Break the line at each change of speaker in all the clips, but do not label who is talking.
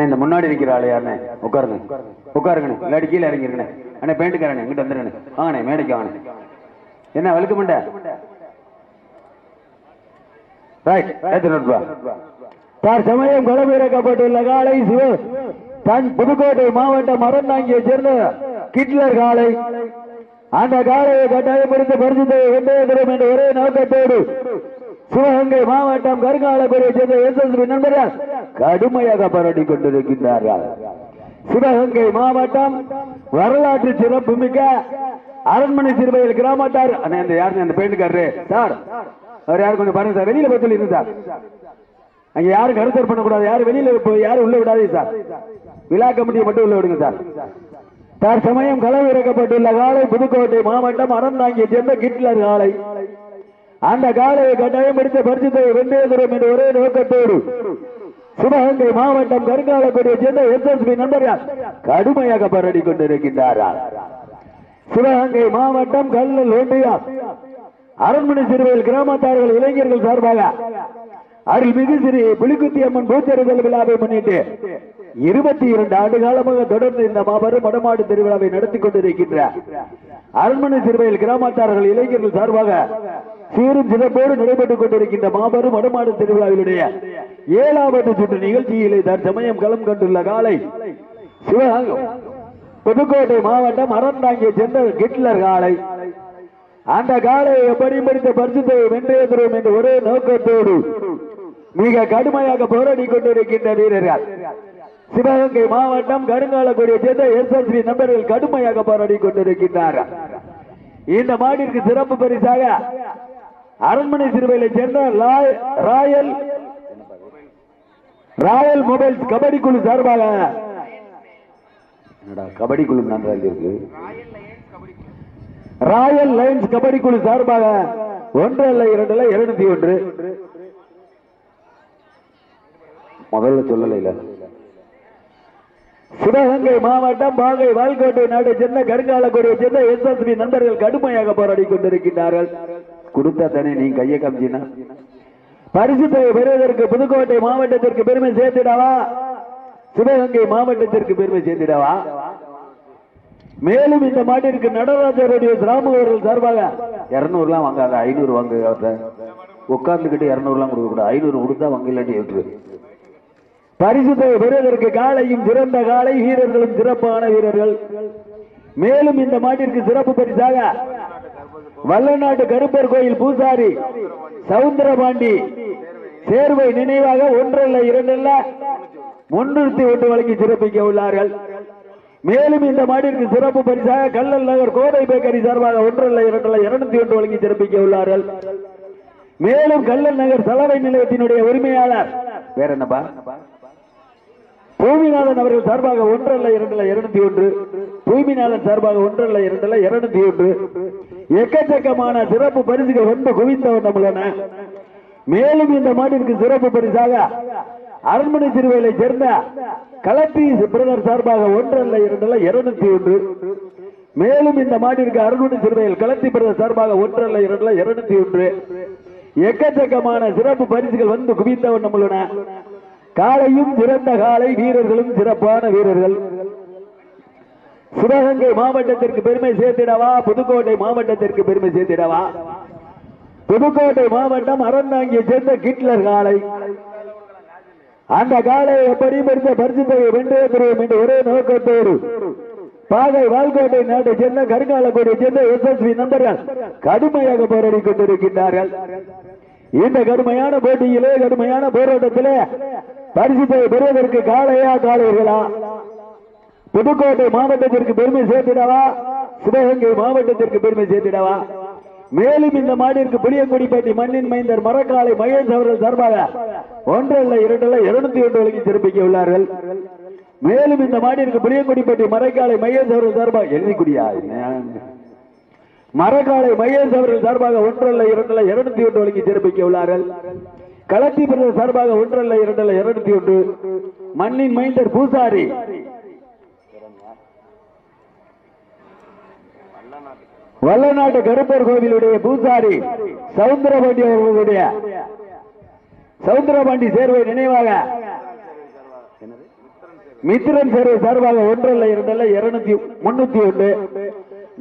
அண்ணா இந்த முன்னாடி நிக்கிற ஆளு யாருண்ணே? உட்காருங்க. உட்காருங்கண்ணே. இல்லாடி கீழே இறங்கிருங்கண்ணே. அண்ணே பேண்ட்டுக்காரண்ணே இங்கிட்ட வந்துருண்ணே வாங்கண்ணே மேடைக்கு வாங்கண்ணே. என்ன வெளுக்க மண்ட ரைட் ஏத்து
சமயம் களமிறக்கப்பட்டுள்ள காலை சிவ தன் புதுக்கோட்டை மாவட்டம் அறந்தாங்கியை சேர்ந்த கிட்லர் காலை அந்த காலையை கட்டாயப்படுத்த பரிசுத்தை வென்றேந்திரம் என்ற ஒரே நோக்கத்தோடு சிவகங்கை மாவட்டம் கருங்காலபுரியை சேர்ந்த எஸ்எஸ்பி நண்பர்கள் கடுமையாக போராடி கொண்டிருக்கின்றார்கள். சிவகங்கை மாவட்டம் வரலாற்று சிறப்பு மிக்க அரண்மனை சிறுவையில் கிராமத்தார்
அண்ணே இந்த யாருங்க அந்த பெயிண்ட்காரரு சார் அவர் யாரு கொஞ்சம் பாருங்க சார் வெளியில போய் சொல்லி இருந்தார் அங்க யாரும் கருத்தர் பண்ணக்கூடாது யாரும் வெளியில போய் யாரும் உள்ள விடாதீங்க சார். விழா கமிட்டியை மட்டும் உள்ள விடுங்க சார்.
தற்சமயம் களமிறக்கப்பட்டுள்ள காலை புதுக்கோட்டை மாவட்டம் அறந்தாங்கிய சேர்ந்த கிட்லர் காலை. அந்த காலையை கட்டாயம் எடுத்த பரிசுத்தை வென்றேந்திரம் என்ற ஒரே நோக்கத்தோடு சிவகங்கை மாவட்டம் கருங்காலக்குடியை சேர்ந்த எஸ்எஸ்பி நண்பர்கள் கடுமையாக பரடி கொண்டிருக்கின்றார்கள் சிவகங்கை மாவட்டம் கல்லல் ஒன்றியம் அரண்மனை சிறுவையில் கிராமத்தார்கள் இளைஞர்கள் சார்பாக அருள்மிகு ஸ்ரீ புலிக்குத்தி அம்மன் பூச்செறிதல் விழாவை முன்னிட்டு இருபத்தி இரண்டு ஆண்டு காலமாக தொடர்ந்து இந்த மாபெரும் வடமாடு திருவிழாவை நடத்தி கொண்டிருக்கின்ற அரண்மனை சிறுவையில் கிராமத்தார்கள் இளைஞர்கள் சார்பாக சீரும் சிறப்போடு நடைபெற்றுக் கொண்டிருக்கின்ற மாபெரும் வடமாடு திருவிழாவினுடைய ஏழாவது சுற்று நிகழ்ச்சியிலே தற்சமயம் களம் கண்டுள்ள காலை சிவகங்கம். புதுக்கோட்டை மாவட்டம் அறந்தாங்கியை சேர்ந்த கிட்லர் காலை. அந்த காலை எப்படி படித்த பரிசுத்தை வென்றே தரும் என்ற ஒரே நோக்கத்தோடு மிக கடுமையாக போராடி கொண்டிருக்கின்ற வீரர்கள். சிவகங்கை மாவட்டம் கருங்காலக்குடியை சேர்ந்த எஸ்எஸ்பி நண்பர்கள் கடுமையாக போராடி கொண்டிருக்கின்றார்கள். இந்த மாடிற்கு சிறப்பு பரிசாக அரண்மனை சிறுவையிலை சேர்ந்த ராயல் ராயல் மொபைல்ஸ் கபடி குழு சார்பாக
என்னடா கபடி குழு நன்றாக இருக்கு.
ராயல் லைன்ஸ் கபடி குழு சார்பாக ஒன்று அல்ல இரண்டு அல்ல இருநூத்தி ஒன்று.
முதல்ல சொல்லல
சிவகங்கை மாவட்டம் பாகை வால்கோட்டை நாட்டை சேர்ந்த கோடி சேர்ந்த எஸ்எஸ்பி நண்பர்கள் கடுமையாக போராடி கொண்டிருக்கின்றார்கள்.
கொடுத்தா தானே நீ கையை காமிச்சினா?
பரிசுத்தை பெறுவதற்கு புதுக்கோட்டை மாவட்டத்திற்கு பெருமை சேர்த்திடவா? சிவகங்கை மாவட்டத்திற்கு பெருமை சேர்த்திடவா? மேலும் இந்த மாட்டிற்கு நடராஜருடைய ராமு அவர்கள் சார்பாக
இருநூறுலாம் வாங்காத ஐநூறு வாங்க உட்கார்ந்துகிட்டு உட்காந்துக்கிட்டு இரநூறுலாம் கொடுக்க கூடாது ஐநூறு கொடுத்தா வாங்க இல்லாட்டி விட்டுரு
பெறுவதற்கு காலையும் சிறந்த காலை வீரர்களும் சிறப்பான வீரர்கள். மேலும் இந்த மாட்டிற்கு சிறப்பு பரிசாக வல்லநாட்டு கருப்பர் கோயில் பூசாரி சவுந்தரபாண்டி. சேர்வை நினைவாக ஒன்றல்ல இரண்டல்ல. முன்னூத்தி ஒன்று வழங்கி சிறப்பிக்க உள்ளார்கள். மேலும் இந்த மாடிற்கு சிறப்பு பரிசாக கல்லல் நகர் கோதை பேக்கரி சார்பாக ஒன்றல்ல இரண்டல்ல இருநூத்தி ஒன்று வழங்கி சிறப்பிக்க உள்ளார்கள். மேலும் கல்லல் நகர் சலவை நிலையத்தினுடைய உரிமையாளர்
வேற என்னப்பா?
பூமிநாதன் அவர்கள் சார்பாக ஒன்றல்ல இரண்டல்ல இருநூத்தி ஒன்று தூய்மையாளர் சார்பாக ஒன்றல்ல இரண்டல்ல இருநூத்தி ஒன்று எக்கச்சக்கமான சிறப்பு பரிசுகள் வந்து குவிந்த வண்ணம் மேலும் இந்த மாட்டிற்கு சிறப்பு பரிசாக அரண்மனை திருவையை சேர்ந்த கலத்தி பிரதர் சார்பாக ஒன்றல்ல இரண்டல்ல இருநூத்தி ஒன்று மேலும் இந்த மாட்டிற்கு அரண்மனை சிறுவையில் கலத்தி பிரதர் சார்பாக ஒன்றல்ல இரண்டல்ல இருநூத்தி ஒன்று எக்கச்சக்கமான சிறப்பு பரிசுகள் வந்து குவிந்தவன் வண்ணம் காலையும் சிறந்த காலை வீரர்களும் சிறப்பான வீரர்கள். சிவகங்கை மாவட்டத்திற்கு பெருமை சேர்த்திடவா? புதுக்கோட்டை மாவட்டத்திற்கு பெருமை சேர்த்திடவா? புதுக்கோட்டை மாவட்டம் அறந்தாங்கியை சேர்ந்த கிட்லர் காலை அந்த காலை எப்படியும் இருந்த பரிசுத்தை வென்றே தருவோம் என்று ஒரே நோக்கத்தோடு பாகை வால்கோட்டை நாட்டை சேர்ந்த கருங்காலக்கோட்டை சேர்ந்த எஸ்எஸ்பி நண்பர்கள் கடுமையாக போராடி கொண்டிருக்கின்றார்கள். இந்த கடுமையான போட்டியிலே கடுமையான போராட்டத்திலே பரிசுத்தை பெறுவதற்கு காளையா காளையர்களா புதுக்கோட்டை மாவட்டத்திற்கு பெருமை சேர்த்திடவா? சிவகங்கை மாவட்டத்திற்கு பெருமை சேர்த்திடவா? மேலும் இந்த மாடிற்கு புளியங்குடிப்பட்டி மண்ணின் மைந்தர் மரக்காலை மகேஷ் அவர்கள் சார்பாக ஒன்றல்ல இரண்டல்ல இருநூத்தி ஒன்று வழங்கி சிறப்பிக்க உள்ளார்கள். மேலும் இந்த மாடிற்கு புளியங்குடிப்பட்டி மரக்காலை மகேஷ் அவர்கள் சார்பாக எழுதிக்குடியா மரக்காலை மகேஷ் அவர்கள் சார்பாக ஒன்றல்ல இரண்டல்ல இருநூத்தி ஒன்று வழங்கி சிறப்பிக்க உள்ளார்கள். களத்தி பிரதேச சார்பாக ஒன்றல்ல இரண்டல்ல இருநூத்தி ஒன்று. மண்ணின் மைந்தர் பூசாரி வல்லநாட்டு கருப்பர் கோவிலுடைய பூசாரி சவுந்தரபாண்டி அவர்களுடைய சவுந்தரபாண்டி சேர்வை நினைவாக மித்திரன் சேர்வை சார்பாக ஒன்றல்ல இரண்டல்ல இருநூத்தி முன்னூத்தி ஒன்று.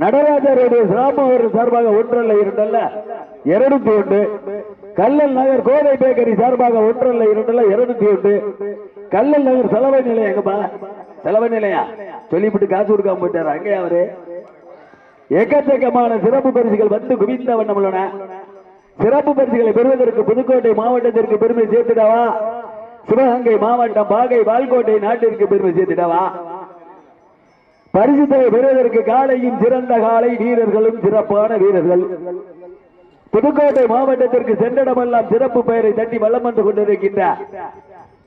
நடராஜருடைய சிராமவர் சார்பாக ஒன்றல்ல இரண்டல்ல இருநூத்தி ஒன்று. கல்லல் நகர் கோதை பேக்கரி சார்பாக ஒன்றல்ல இரண்டல்ல இருநூத்தி ஒன்று. கல்லல் நகர் செலவை நிலையம் எங்கப்பா? செலவை நிலையா? சொல்லிவிட்டு காசு கொடுக்காம போயிட்டாரு? அங்கே அவரு? எக்கச்சக்கமான சிறப்பு பரிசுகள் வந்து குவிந்த வண்ணம் உள்ளன. சிறப்பு பரிசுகளை பெறுவதற்கு புதுக்கோட்டை மாவட்டத்திற்கு பெருமை சேர்த்திடவா? சிவகங்கை மாவட்டம் பாகை வால்கோட்டை நாட்டிற்கு பெருமை சேர்த்திடவா? பரிசு தொகை பெறுவதற்கு காலையும் சிறந்த காலை வீரர்களும் சிறப்பான வீரர்கள். புதுக்கோட்டை மாவட்டத்திற்கு சென்றடமெல்லாம் சிறப்பு பெயரை தட்டி வளம் வந்து கொண்டிருக்கின்ற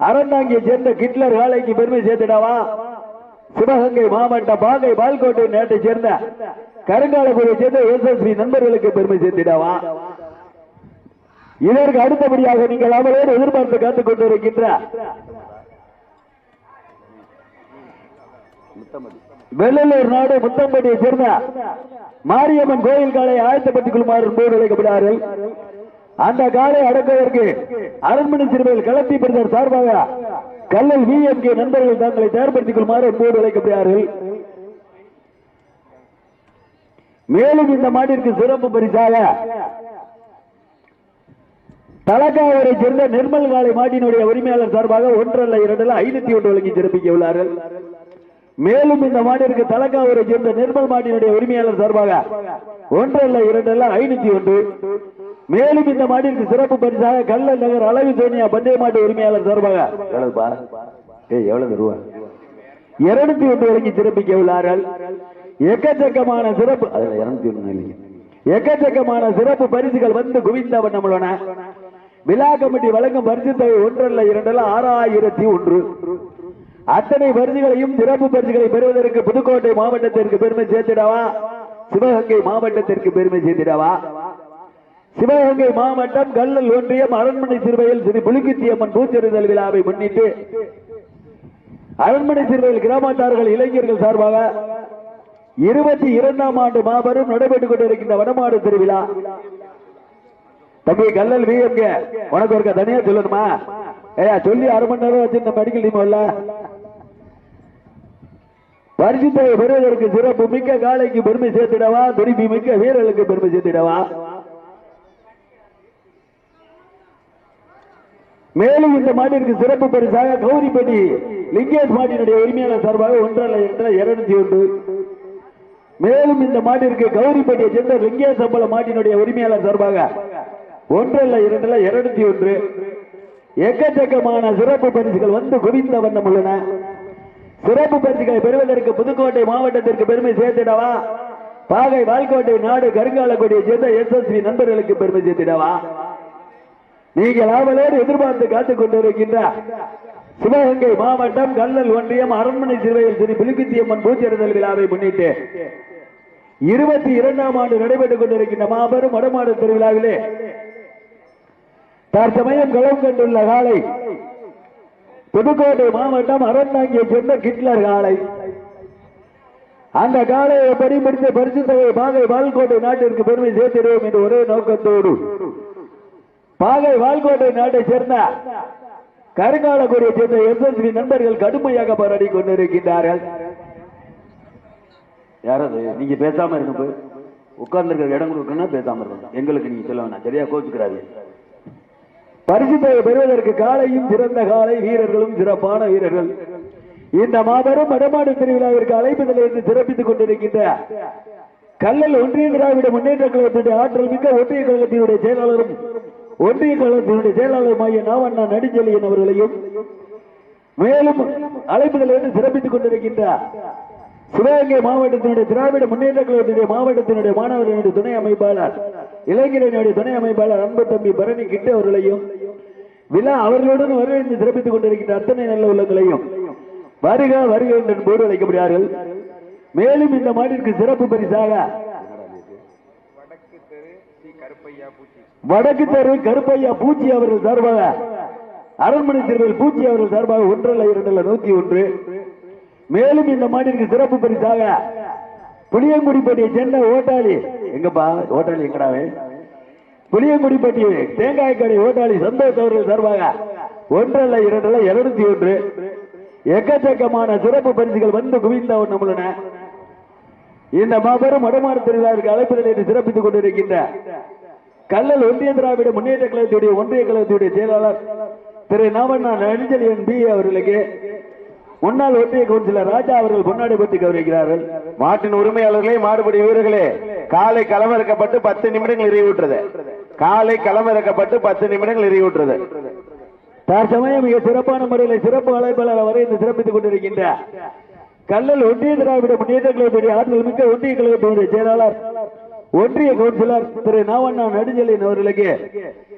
அறந்தாங்கியை சேர்ந்த கிட்லர் காலைக்கு பெருமை சேர்த்திடவா? சிவகங்கை மாவட்டம் பாகை பால்கோட்டை நாட்டை சேர்ந்த கருங்காலபுரை சேர்ந்த எஸ்எஸ்பி நண்பர்களுக்கு பெருமை சேர்த்திடவா? இதற்கு அடுத்தபடியாக நீங்கள் அவரோடு எதிர்பார்த்து காத்துக் கொண்டிருக்கின்ற வெள்ளலூர் நாடு முத்தம்பட்டியை சேர்ந்த மாரியம்மன் கோயில் காலை ஆயத்தப்பட்டுக் கொள்ளுமாறு போர் அழைக்கப்படுகிறார்கள். அந்த காலை அடக்குவதற்கு அரண்மனை சிறுவையில் களத்தி பெறுதல் சார்பாக கல்லல் விஎம்கே நண்பர்கள் தங்களை தயார்படுத்திக் கொள்ளுமாறு போர் அழைக்கப்படுகிறார்கள். மேலும் இந்த மாட்டிற்கு சிறப்பு பரிசாக தலக்காவரை சேர்ந்த நிர்மல் காலை மாட்டினுடைய உரிமையாளர் சார்பாக ஒன்றல்ல இரண்டல்ல ஐநூத்தி ஒன்று வழங்கி சிறப்பிக்க உள்ளார்கள். மேலும் இந்த மாட்டிற்கு தலக்காவரை சேர்ந்த நிர்மல் மாட்டினுடைய உரிமையாளர் சார்பாக ஒன்றல்ல இரண்டல்ல ஐநூத்தி ஒன்று. மேலும் இந்த மாட்டிற்கு சிறப்பு பரிசாக கல்லல் நகர் அளவு சோனியா பந்தய மாட்டு உரிமையாளர் சார்பாக எவ்வளவு ரூபா? இருநூத்தி ஒன்று வழங்கி சிறப்பிக்க உள்ளார்கள். எக்கச்சக்கமான சிறப்பு. அதுல இருநூத்தி ஒண்ணு இல்லைங்க. எக்கச்சக்கமான சிறப்பு பரிசுகள் வந்து குவிந்தவன் நம்மளோட. விழா கமிட்டி வழங்கும் பரிசு தொகை ஒன்றல்ல இரண்டல்ல ஆறாயிரத்தி ஒன்று. அத்தனை பரிசுகளையும் சிறப்பு பரிசுகளை பெறுவதற்கு புதுக்கோட்டை மாவட்டத்திற்கு பெருமை சேர்த்திடவா? சிவகங்கை மாவட்டத்திற்கு பெருமை சேர்த்திடவா? சிவகங்கை மாவட்டம் கல்லல் ஒன்றியம் அரண்மனை சிறுவையில் ஸ்ரீ புலிக்குத்தியம்மன் பூச்செறிதல் விழாவை முன்னிட்டு அரண்மனை சிறுவையில் கிராமத்தார்கள் இளைஞர்கள் சார்பாக இருபத்தி இரண்டாம் ஆண்டு மாபெரும் நடைபெற்றுக் கொண்டிருக்கின்ற வடமாடு திருவிழா. தம்பி கல்லல் விஎம்க உனக்கு ஒருக்க தனியா சொல்லணுமா? ஏயா சொல்லி அரை மணி நேரம் வச்சு நம்ம மெடிக்கல் டீம் இல்ல பரிசுத்தை பெறுவதற்கு சிறப்பு மிக்க காலைக்கு பெருமை சேர்த்திடவா? திருப்பி மிக்க வீரர்களுக்கு பெருமை சேர்த்திடவா? மேலும் இந்த மாட்டிற்கு சிறப்பு பரிசாக கௌரிப்பட்டி லிங்கேஷ் மாட்டினுடைய உரிமையாளர் சார்பாக ஒன்றரை இரண்டல்ல இருநூத்தி ஒன்று. மேலும் இந்த மாட்டிற்கு கௌரிப்பட்டியை சேர்ந்த லிங்கேஷ் அம்பல மாட்டினுடைய உரிமையாளர் சார்பாக ஒன்றல்ல இரண்டல்ல இருநூத்தி ஒன்று. எக்கச்சக்கமான சிறப்பு பரிசுகள் வந்து குவிந்த வண்ணம் உள்ளன. சிறப்பு பரிசுகளை பெறுவதற்கு புதுக்கோட்டை மாவட்டத்திற்கு பெருமை சேர்த்திடவா? பாகை வால்கோட்டை நாடு கருங்காலக்கோட்டையை சேர்ந்த எஸ்எஸ்வி நண்பர்களுக்கு பெருமை சேர்த்திடவா? நீங்கள் ஆவலோடு எதிர்பார்த்து காத்துக் கொண்டிருக்கின்ற சிவகங்கை மாவட்டம் கல்லல் ஒன்றியம் அரண்மனை சிறுவையில் திரு புலிக்குத்தியம்மன் பூச்செறிதல் விழாவை முன்னிட்டு இருபத்தி இரண்டாம் ஆண்டு நடைபெற்றுக் கொண்டிருக்கின்ற மாபெரும் வடமாடு திருவிழாவிலே தற்சமயம் களம் கண்டுள்ள காலை புதுக்கோட்டை மாவட்டம் அறந்தாங்கியை சேர்ந்த கிட்லர் காலை. அந்த காலையை படிப்பிடித்த பரிசு தொகை பாகை வால்கோட்டை நாட்டிற்கு பெருமை சேர்த்திடுவோம் என்று ஒரே நோக்கத்தோடு. பாகை வால்கோட்டை நாட்டை சேர்ந்த கருங்காலக்குடியை சேர்ந்த எஸ்எஸ்பி நண்பர்கள் கடுமையாக போராடி கொண்டிருக்கின்றார்கள். யாரது? நீங்க பேசாம இருங்க உட்கார்ந்து இருக்கிற இடம் கொடுக்கணும் பேசாம இருக்கணும் எங்களுக்கு நீங்க சொல்ல வேணாம். சரியா கோச்சுக்கிறாரு பரிசு பெறுவதற்கு காலையும் சிறந்த காலை வீரர்களும் சிறப்பான வீரர்கள். இந்த மாபெரும் வடமாடு திருவிழாவிற்கு அழைப்புதல் என்று சிறப்பித்துக் கொண்டிருக்கின்ற கல்லல் ஒன்றிய திராவிட முன்னேற்ற கழகத்தினுடைய ஆற்றல் மிக்க ஒன்றிய கழகத்தினுடைய செயலாளரும் ஒன்றிய கழகத்தினுடைய செயலாளருமாகிய நாவண்ணா நடிஞ்சலியன் அவர்களையும் மேலும் அழைப்புகளிலிருந்து என்று சிறப்பித்துக் கொண்டிருக்கின்ற சிவகங்கை மாவட்டத்தினுடைய திராவிட முன்னேற்ற கழகத்தினுடைய மாவட்டத்தினுடைய மாணவர்களுடைய துணை அமைப்பாளர் இளைஞரனுடைய துணை அமைப்பாளர் அன்பு தம்பி பரணி கிட்ட அவர்களையும் விழா அவர்களுடன் வரவேற்று சிறப்பித்துக் கொண்டிருக்கின்ற அத்தனை நல்ல உள்ளங்களையும் வருக வருக என்று போர்டு அழைக்கப்படுகிறார்கள். மேலும் இந்த மாட்டிற்கு சிறப்பு பரிசாக வடக்கு தெரு கருப்பையா பூச்சி அவர்கள் சார்பாக அரண்மனை திருவில் பூச்சி அவர்கள் சார்பாக ஒன்றல்ல இரண்டல்ல நூத்தி ஒன்று. மேலும் இந்த மாட்டிற்கு சிறப்பு பரிசாக புளியங்குடிப்பட்டியை சென்னை ஓட்டாளி எங்கப்பா ஓட்டாளி எங்கடாவே? புளியங்குடிப்பட்டி தேங்காய் கடை ஓட்டாளி சந்தோஷ் அவர்கள் சார்பாக ஒன்றல்ல இரண்டல்ல இருநூத்தி ஒன்று. எக்கச்சக்கமான சிறப்பு பரிசுகள் வந்து குவிந்த நம்மளுடன இந்த மாபெரும் வடமாறு திருவிழாவிற்கு அழைப்புதல் என்று சிறப்பித்துக் கொண்டிருக்கின்ற கல்லல் ஒன்றிய திராவிட முன்னேற்ற கழகத்துடைய ஒன்றிய கழகத்துடைய செயலாளர் திரு நாமண்ணா என் பி அவர்களுக்கு முன்னாள் ஒன்றிய கவுன்சிலர் ராஜா அவர்கள் பொன்னாடி பற்றி கௌரவிக்கிறார்கள்.
மாட்டின் உரிமையாளர்களே மாடுபடி வீரர்களே காலை களமிறக்கப்பட்டு பத்து நிமிடங்கள் நிறைவுற்றது. காலை களமிறக்கப்பட்டு பத்து நிமிடங்கள் நிறைவுற்றது.
தற்சமயம் மிக சிறப்பான முறையில் சிறப்பு அழைப்பாளர் வரை இந்த சிறப்பித்துக் கொண்டிருக்கின்ற கல்லல் ஒன்றிய திராவிட முன்னேற்ற கழகத்துடைய ஆற்றல் மிக்க ஒன்றிய கழகத்துடைய செயலாளர் ஒன்றிய கவுன்சிலர் திரு நாவண்ணா நெடுஞ்செழியன் அவர்களுக்கு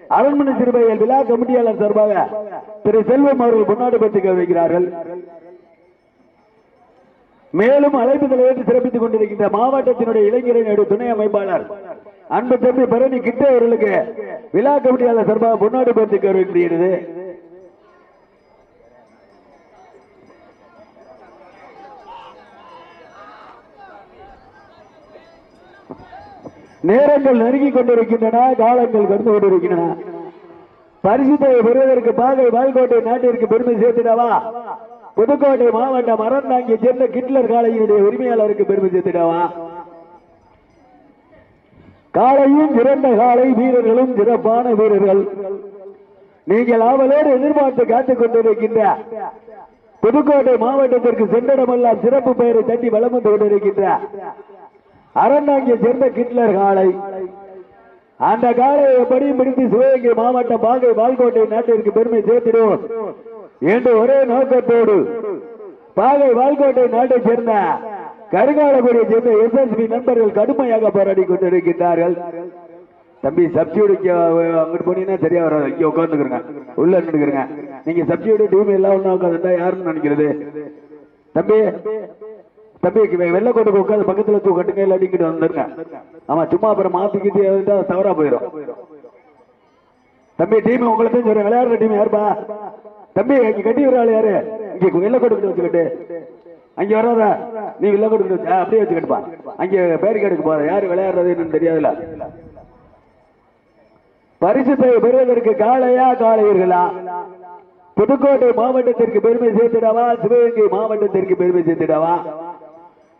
அரண்மனை சிறுபையில் விழா கமிட்டியாளர் சார்பாக திரு செல்வம் அவர்கள் முன்னாடி பற்றி வைக்கிறார்கள் மேலும் அழைப்புதலை ஏற்று சிறப்பித்துக் கொண்டிருக்கின்ற மாவட்டத்தினுடைய இளைஞரனுடைய துணை அமைப்பாளர் அன்பு தம்பி பரணி கிட்டே அவர்களுக்கு விழா கமிட்டியாளர் சார்பாக முன்னாடி பற்றி கருவிக்கிறது நேரங்கள் நெருங்கிக் கொண்டிருக்கின்றன காலங்கள் கடந்து கொண்டிருக்கின்றன. பரிசுத்தை பெறுவதற்கு பாகை வால்கோட்டை நாட்டிற்கு பெருமை சேர்த்திடவா? புதுக்கோட்டை மாவட்டம் அறந்தாங்கிய சேர்ந்த கிட்லர் காலையினுடைய உரிமையாளருக்கு பெருமை சேர்த்திடவா? காளையும் சிறந்த காளை வீரர்களும் சிறப்பான வீரர்கள். நீங்கள் அவளோடு எதிர்பார்த்து காத்துக் கொண்டிருக்கின்ற புதுக்கோட்டை மாவட்டத்திற்கு சென்றடமெல்லாம் சிறப்பு பெயரை தட்டி வளம் வந்து கொண்டிருக்கின்ற அறந்தாங்கிய சேர்ந்த கிட்லர் காளை அந்த காலையை எப்படியும் பிடித்து சிவகங்கை மாவட்டம் பாகை வால்கோட்டை நாட்டிற்கு பெருமை சேர்த்திடுவோம் என்று ஒரே நோக்கத்தோடு பாகை வால்கோட்டை நாட்டை சேர்ந்த கருங்காலக்குடியை சேர்ந்த எஸ்எஸ்பி நண்பர்கள் கடுமையாக போராடி கொண்டிருக்கின்றார்கள். தம்பி சப்சிடிக்கு அங்கிட்டு போனீங்கன்னா சரியா வராது. இங்க உட்காந்துக்கிறங்க உள்ள நின்னுக்கிறங்க நீங்க சப்சிடி டீம் எல்லாம் ஒண்ணா உட்காந்துட்டா யாருன்னு நினைக்கிறது? தம்பி தம்பி வெ- உட்காந்து பக்கத்துல தூ கட்டுங்க இல்லாட்டிக்கிட்டு வந்துருங்க. ஆமா சும்மா அப்புறம் மாத்திக்கிட்டு தவறா போயிடும் தம்பி டீம் உங்களுக்கு தான் சொல்றேன் விளையாடுற டீம் யாருப்பா? தம்பி இங்க கட்டி விடுறாள் யாரு? இங்க வெள்ளைக்கோட்டுக்கிட்ட வச்சுக்கிட்டு. அங்க வராத நீ வெள்ளைக்கோட்டுக்கிட்ட வச்சு அப்படியே வச்சுக்கிட்டுப்பா. அங்க பேரிக்காடுக்கு போற யாரு விளையாடுறது தெரியாதுல பரிசுத்தை பெறுவதற்கு காளையா காளையர்களா? புதுக்கோட்டை மாவட்டத்திற்கு பெருமை சேர்த்துடவா? சிவகங்கை மாவட்டத்திற்கு பெருமை சேர்த்துடவா?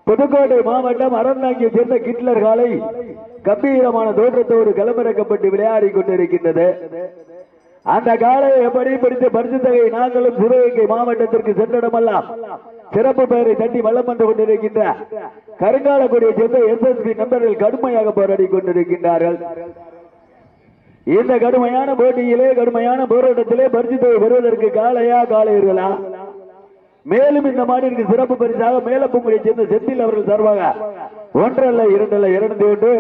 புதுக்கோட்டை மாவட்டம் அறந்தாங்கியை சேர்ந்த கிட்லர் காலை கம்பீரமான தோற்றத்தோடு களமிறக்கப்பட்டு விளையாடி கொண்டிருக்கின்றது. அந்த காலையை எப்படி பிடித்து பரிசு தொகை நாங்களும் சிவகங்கை மாவட்டத்திற்கு சென்றிடமெல்லாம் சிறப்பு பெயரை தட்டி வளம் வந்து கொண்டிருக்கின்ற கருங்காலக்குடியை சேர்ந்த எஸ்எஸ்பி நண்பர்கள் கடுமையாக போராடி கொண்டிருக்கின்றார்கள். இந்த கடுமையான போட்டியிலே கடுமையான போராட்டத்திலே பரிசு தொகை பெறுவதற்கு காலையா காளையர்களா மேலும் இந்த மாடிற்கு சிறப்பு பரிசாக மேலப்பூங்குடியை சேர்ந்த செந்தில் அவர்கள் சார்பாக ஒன்றல்ல இரண்டல்ல இரண்டு ஒன்று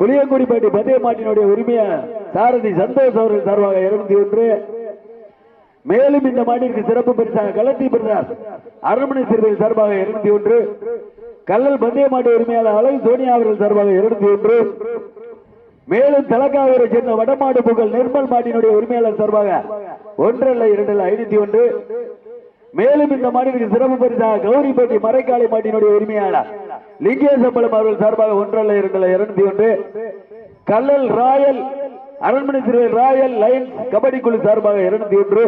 புளியங்குடிப்பேட்டை பந்தய மாட்டினுடைய உரிமையா சாரதி சந்தோஷ் அவர்கள் சார்பாக இருநூத்தி ஒன்று மேலும் இந்த மாட்டிற்கு சிறப்பு பரிசாக கலத்தி பிரதாஸ் அரண்மனை சிறுவையில் சார்பாக இரண்டு ஒன்று கல்லல் பந்தய மாட்டு உரிமையாளர் அழகு சோனியா அவர்கள் சார்பாக இருநூத்தி ஒன்று மேலும் தலக்காவூரை சேர்ந்த வடமாடு புகழ் நிர்மல் மாட்டினுடைய உரிமையாளர் சார்பாக ஒன்றல்ல இரண்டல்ல ஐநூத்தி ஒன்று. மேலும் இந்த மாட்டிற்கு சிறப்பு பரிசாக கௌரிப்பட்டி மறைக்காலை மாட்டினுடைய உரிமையாளர் லிங்கேசம்பலம் அவர்கள் சார்பாக ஒன்றல்ல இரண்டல்ல இருநூத்தி ஒன்று. கல்லல் ராயல் அரண்மனை சிறுவர் ராயல் லைன்ஸ் கபடி குழு சார்பாக இருநூத்தி ஒன்று.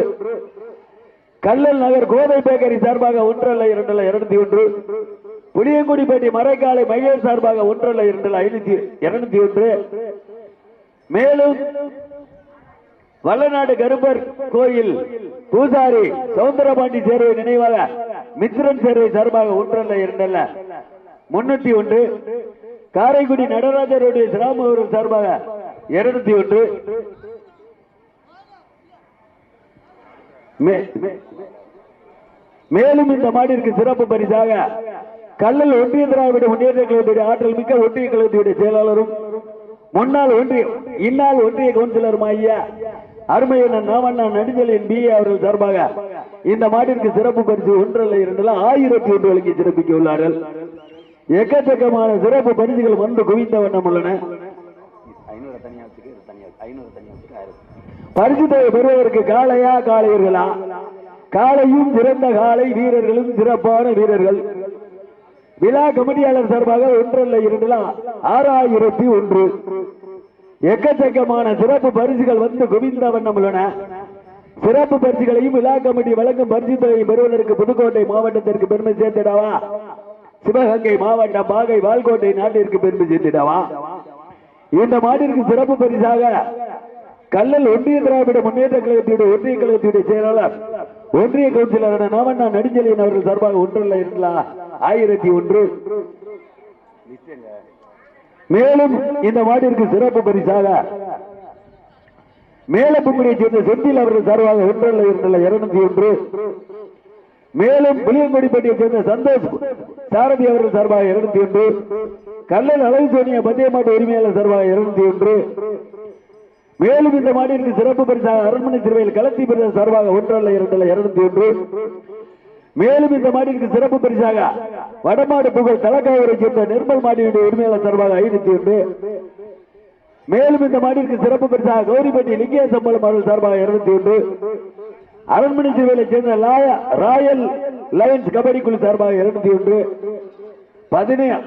கல்லல் நகர் கோதை பேக்கரி சார்பாக ஒன்றல்ல இரண்டல்ல இருநூத்தி ஒன்று. புளியங்குடிப்பேட்டை மறைக்காலை மகேஷ் சார்பாக ஒன்றல்ல இரண்டல்ல ஐநூத்தி இருநூத்தி ஒன்று. மேலும் வல்லநாடு கருப்பர் கோயில் பூசாரி சவுந்தரபாண்டி சேர்வை நினைவாக மித்ரன் சேர்வை சார்பாக ஒன்றல்ல இருந்தல்ல முன்னூத்தி ஒன்று. காரைக்குடி நடராஜருடைய சிராம சார்பாக இருநூத்தி ஒன்று. மே- மே- மேலும் இந்த மாடிற்கு சிறப்பு பரிசாக கல்லல் ஒன்றிய திராவிட முன்னேற்ற கழகத்துடைய ஆற்றல் மிக்க ஒன்றிய கழகத்துடைய செயலாளரும் முன்னாள் ஒன்றிய இந்நாள் ஒன்றிய கவுன்சிலரும் ஐயா அருமையண்ணன் நாமண்ணா நடிகலின் பி. அவர்கள் சார்பாக இந்த மாட்டிற்கு சிறப்பு பரிசு ஒன்றல்ல இரண்டல்ல ஆயிரத்தி ஒன்று வழங்கி சிறப்பிக்க உள்ளார்கள் எக்கச்சக்கமான சிறப்பு பரிசுகள் வந்து குவிந்த வண்ணம் உள்ளன.
ஆயிரம்.
பரிசுத்தை பெறுவதற்கு காளையா காளையர்களா? காளையும் சிறந்த காளை வீரர்களும் சிறப்பான வீரர்கள். விழா கமிட்டியாளர் சார்பாக ஒன்றல்ல இரண்டுல ஆறாயிரத்தி ஒன்று. எக்கச்சக்கமான சிறப்பு பரிசுகள் வந்து குவிந்த வண்ணம் உள்ளன சிறப்பு பரிசுகளையும் விழா கமிட்டி வழங்கும் பரிசு தொகையை பெறுவதற்கு புதுக்கோட்டை மாவட்டத்திற்கு பெருமை சேர்த்திடவா? சிவகங்கை மாவட்டம் பாகை வால்கோட்டை நாட்டிற்கு பெருமை சேர்த்திடவா? இந்த மாட்டிற்கு சிறப்பு பரிசாக கல்லல் ஒன்றிய திராவிட முன்னேற்ற கழகத்தினுடைய ஒன்றிய கழகத்தினுடைய செயலாளர் ஒன்றிய கவுன்சிலரான நாமண்ணா நெடுஞ்செலியன் அவர்கள் சார்பாக ஒன்றில் இருக்கலாம் ஆயிரத்தி ஒன்று. மேலும் இந்த மாட்டிற்கு சிறப்பு பரிசாக மேலப்புங்குடியை சேர்ந்த செந்தில் அவர்கள் சார்பாக ஒன்றல்ல இருந்துள்ள இருநூத்தி ஒன்று. மேலும் புளியங்குடிப்பட்டியை சேர்ந்த சந்தோஷ் சாரதி அவர்கள் சார்பாக இருநூத்தி ஒன்று. கல்லல் அழகு சோனியா பந்தய மாட்டு உரிமையாளர் சார்பாக இருநூத்தி ஒன்று. மேலும் இந்த மாட்டிற்கு சிறப்பு பரிசாக அரண்மனை திருவையில் களத்தி பிரதேச சார்பாக ஒன்றல்ல இரண்டல்ல இருநூத்தி ஒன்று. மேலும் இந்த மாடிக்கு சிறப்பு பரிசாக வடமாடு புகழ் தலக்காவரை சேர்ந்த நிர்மல் மாடியுடைய உரிமையாளர் சார்பாக ஐநூத்தி ஒன்று மேலும் இந்த மாடிக்கு சிறப்பு பரிசாக கௌரிப்பட்டி லிங்கிய சம்பளம் அவர்கள் சார்பாக இருநூத்தி ஒன்று அரண்மனை சிறுவையை சேர்ந்த லாய- ராயல் லயன்ஸ் கபடி குழு சார்பாக இருநூத்தி ஒன்று பதினேழு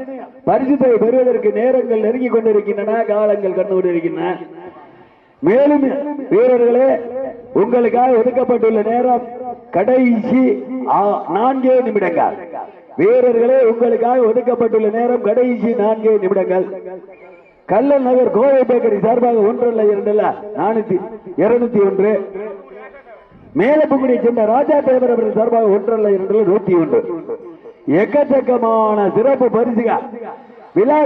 பரிசுத்தை பெறுவதற்கு நேரங்கள் நெருங்கி கொண்டிருக்கின்றன காலங்கள் கண்டு இருக்கின்றன மேலும் வீரர்களே உங்களுக்காக ஒதுக்கப்பட்டுள்ள நேரம் கடைசி நான்கே நிமிடங்கள். வீரர்களே உங்களுக்காக ஒதுக்கப்பட்டுள்ள நேரம் கடைசி நான்கே நிமிடங்கள். கல்லல் நகர் கோவை பேக்கரி சார்பாக ஒன்றல்ல இரண்டல்ல நானூத்தி இருநூத்தி ஒன்று. மேலப்புங்குடியை சேர்ந்த ராஜா தேவர் அவர்கள் சார்பாக ஒன்றல்ல இரண்டல்ல நூத்தி ஒன்று. எக்கச்சக்கமான சிறப்பு பரிசுக விழா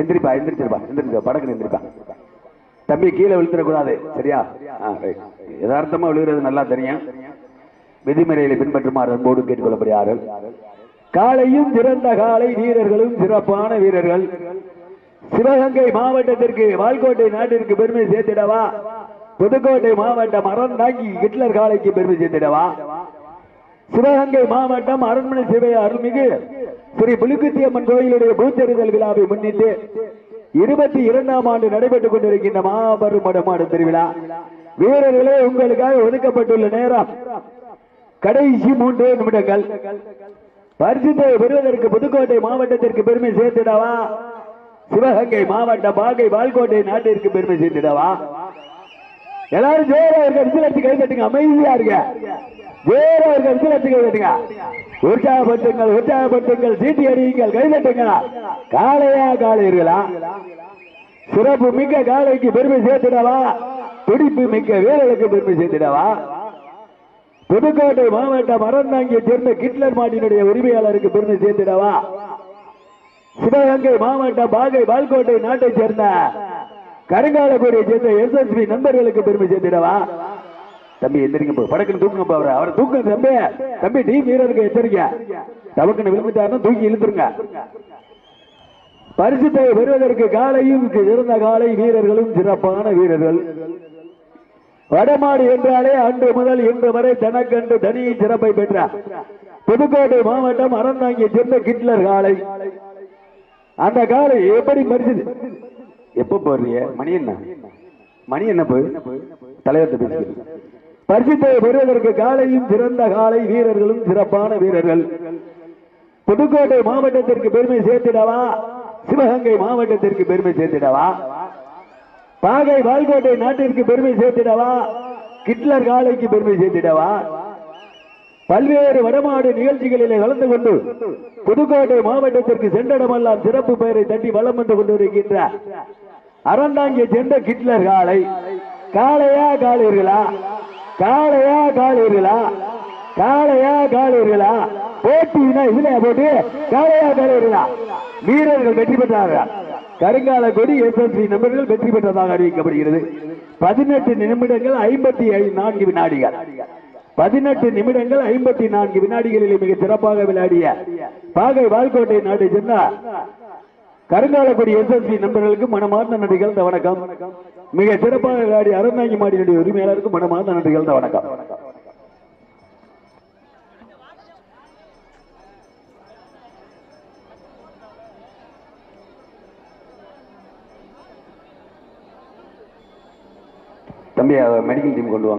எந்திரிப்பா எந்திரிச்சிருப்பா எந்திரிச்சா படக்கு எந்திரிப்பா. தம்பி கீழே விழுந்துடக்கூடாது சரியா? யதார்த்தமா விழுகிறது நல்லா தெரியும். விதிமுறைகளை பின்பற்றுமாறு அன்போடு கேட்டுக்கொள்ளப்படுகிறார்கள். காலையும் சிறந்த காலை வீரர்களும் சிறப்பான வீரர்கள். சிவகங்கை மாவட்டத்திற்கு வால்கோட்டை நாட்டிற்கு பெருமை சேர்த்திடவா? புதுக்கோட்டை மாவட்டம் அறந்தாங்கி ஹிட்லர் காலைக்கு பெருமை சேர்த்திடவா? சிவகங்கை மாவட்டம் அரண்மனை சிவை அருள்மிகு ஸ்ரீ புலிக்குத்தியம்மன் கோயிலுடைய பூச்செறிதல் விழாவை முன்னிட்டு இருபத்தி இரண்டாம் ஆண்டு நடைபெற்றுக் கொண்டிருக்கின்ற மாபெரும் மடமாடு திருவிழா. வீரர்களே உங்களுக்காக ஒதுக்கப்பட்டுள்ள நேரம் கடைசி மூன்று நிமிடங்கள். பரிசுத்தை பெறுவதற்கு புதுக்கோட்டை மாவட்டத்திற்கு பெருமை சேர்த்துடவா? சிவகங்கை மாவட்டம் பாகை வால்கோட்டை நாட்டிற்கு பெருமை சேர்த்திடவா? எல்லாரும் ஜோரா இருக்க விசிலத்து கை தட்டுங்க அமைதியா இருக்க ஜோரா இருக்க விசிலத்து கை தட்டுங்க. உற்சாகப்படுத்துங்கள் உற்சாகப்படுத்துங்கள் சீட்டி அடியுங்கள் கை தட்டுங்க. காளையா காளையர்களா? சிறப்பு மிக்க காளைக்கு பெருமை சேர்த்திடவா? துடிப்பு மிக்க வீரர்களுக்கு பெருமை சேர்த்திடவா? புதுக்கோட்டை மாவட்டம் அறந்தாங்கியை சேர்ந்த கிட்லர் மாட்டினுடைய உரிமையாளருக்கு பெருமை சேர்த்துடவா? சிவகங்கை மாவட்டம் பாகை பால்கோட்டை நாட்டை சேர்ந்த கருங்காலக்குடியை சேர்ந்த எஸ்எஸ்பி நண்பர்களுக்கு பெருமை சேர்த்துடவா? தம்பி எந்திரிங்க படக்குன்னு தூக்குங்க அவரை. அவரை தூக்கு தம்பி. தம்பி டீம் வீரருக்கு எச்சரிக்கை. தவக்குன்னு விழுந்துட்டாருன்னா தூக்கி இழுத்துருங்க. பரிசுத்தை பெறுவதற்கு காலையும் சிறந்த காலை வீரர்களும் சிறப்பான வீரர்கள். வடமாடு என்றாலே அன்று முதல் இன்று வரை தனக்கன்று தனி சிறப்பை பெற்றார் புதுக்கோட்டை மாவட்டம் அறந்தாங்கியை சேர்ந்த கிட்லர் காலை அந்த காலை எப்படி மறிச்சது எப்ப போடுறிய? மணி என்ன? மணி என்ன போய்? தலைவர் பேசுகிறது பரிசுத்தை பெறுவதற்கு காலையும் சிறந்த காலை வீரர்களும் சிறப்பான வீரர்கள். புதுக்கோட்டை மாவட்டத்திற்கு பெருமை சேர்த்திடவா? சிவகங்கை மாவட்டத்திற்கு பெருமை சேர்த்திடவா? பாகை வால்கோட்டை நாட்டிற்கு பெருமை சேர்த்திடவா? கிட்லர் காலைக்கு பெருமை சேர்த்திடவா? பல்வேறு வடமாடு நிகழ்ச்சிகளிலே கலந்து கொண்டு புதுக்கோட்டை மாவட்டத்திற்கு சென்றடமெல்லாம் சிறப்பு பெயரை தட்டி வலம் வந்து கொண்டிருக்கின்ற அறந்தாங்கிய சென்ற கிட்லர் காலை காளையா காளீர்களா காளையா காளீர்களா காளையா காளீர்களா போட்டினா இதுல போட்டு காளையா காளீர்களா வீரர்கள் வெற்றி பெற்றார்கள். கருங்காலக்குடி கொடி எஸ்எஸ்பி நபர்கள் வெற்றி பெற்றதாக அறிவிக்கப்படுகிறது. பதினெட்டு நிமிடங்கள் ஐம்பத்தி நான்கு வினாடிகள். பதினெட்டு நிமிடங்கள் ஐம்பத்தி நான்கு வினாடிகளில் மிக சிறப்பாக விளையாடிய பாகை வால்கோட்டை நாட்டை சென்ற கருங்காலக்குடி எஸ்எஸ்பி நண்பர்களுக்கு மனமார்ந்த நன்றிகள் இந்த வணக்கம். மிக சிறப்பாக விளையாடிய அறந்தாங்கி மாடியினுடைய உரிமையாளருக்கு மனமார்ந்த நன்றிகள் வணக்கம் வணக்கம். தம்பி மெடிக்கல் டீம் கொண்டு வாங்க.